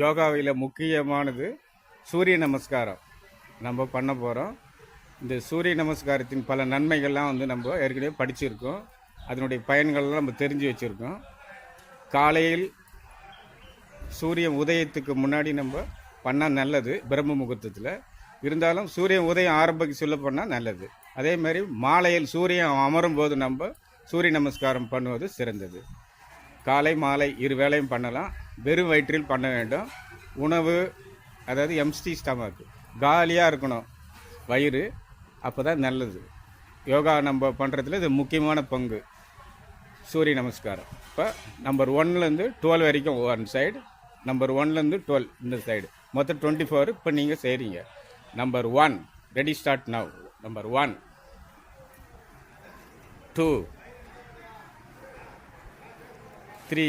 யோகாவில் முக்கியமானது சூரிய நமஸ்காரம். நம்ம பண்ண போகிறோம் இந்த சூரிய நமஸ்காரத்தின் பல நன்மைகள்லாம் வந்து நம்ம ஏற்கனவே படிச்சிருக்கோம். அதனுடைய பயன்கள்லாம் நம்ம தெரிஞ்சு வச்சுருக்கோம். காலையில் சூரியன் உதயத்துக்கு முன்னாடி நம்ம பண்ணால் நல்லது பிரம்ம முகூர்த்தத்தில். இருந்தாலும் சூரியன் உதயம் ஆரம்பிக்க சொல்ல பண்ணால் நல்லது. அதே மாதிரி மாலையில் சூரியன் அமரும் போது நம்ம சூரிய நமஸ்காரம் பண்ணுவது சிறந்தது. காலை மாலை இரு வேளையும் பண்ணலாம். வெறும் வயிற்றில் பண்ண வேண்டும். உணவு அதாவது எம்ஸ்டி ஸ்டமக் காலியாக இருக்கணும். வயிறு அப்போ தான் நல்லது. யோகா நம்ம பண்ணுறதுல இது முக்கியமான பங்கு. சூரிய நமஸ்காரம். இப்போ நம்பர் ஒன்லேருந்து டுவெல் வரைக்கும் ஒன் சைடு நம்பர் ஒன்லேருந்து டுவெல் இந்த சைடு மொத்தம் டுவெண்ட்டி ஃபோர் இப்போ நீங்கள் செய்கிறீங்க number one ready start now number one two three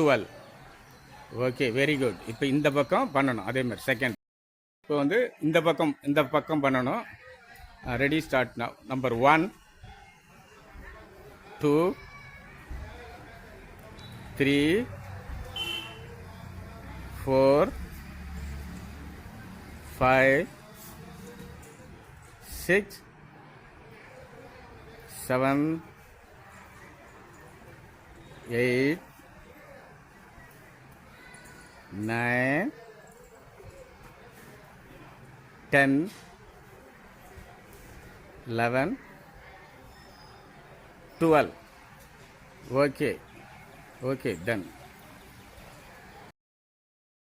Twelve. Okay very good இப்போ இந்த பக்கம் பண்ணணும் அதே மாதிரி செகண்ட் இப்போ வந்து இந்த பக்கம் இந்த பக்கம் பண்ணணும். Ready start number one two three four five six seven eight nine, ten, eleven, twelve. Okay, okay, done.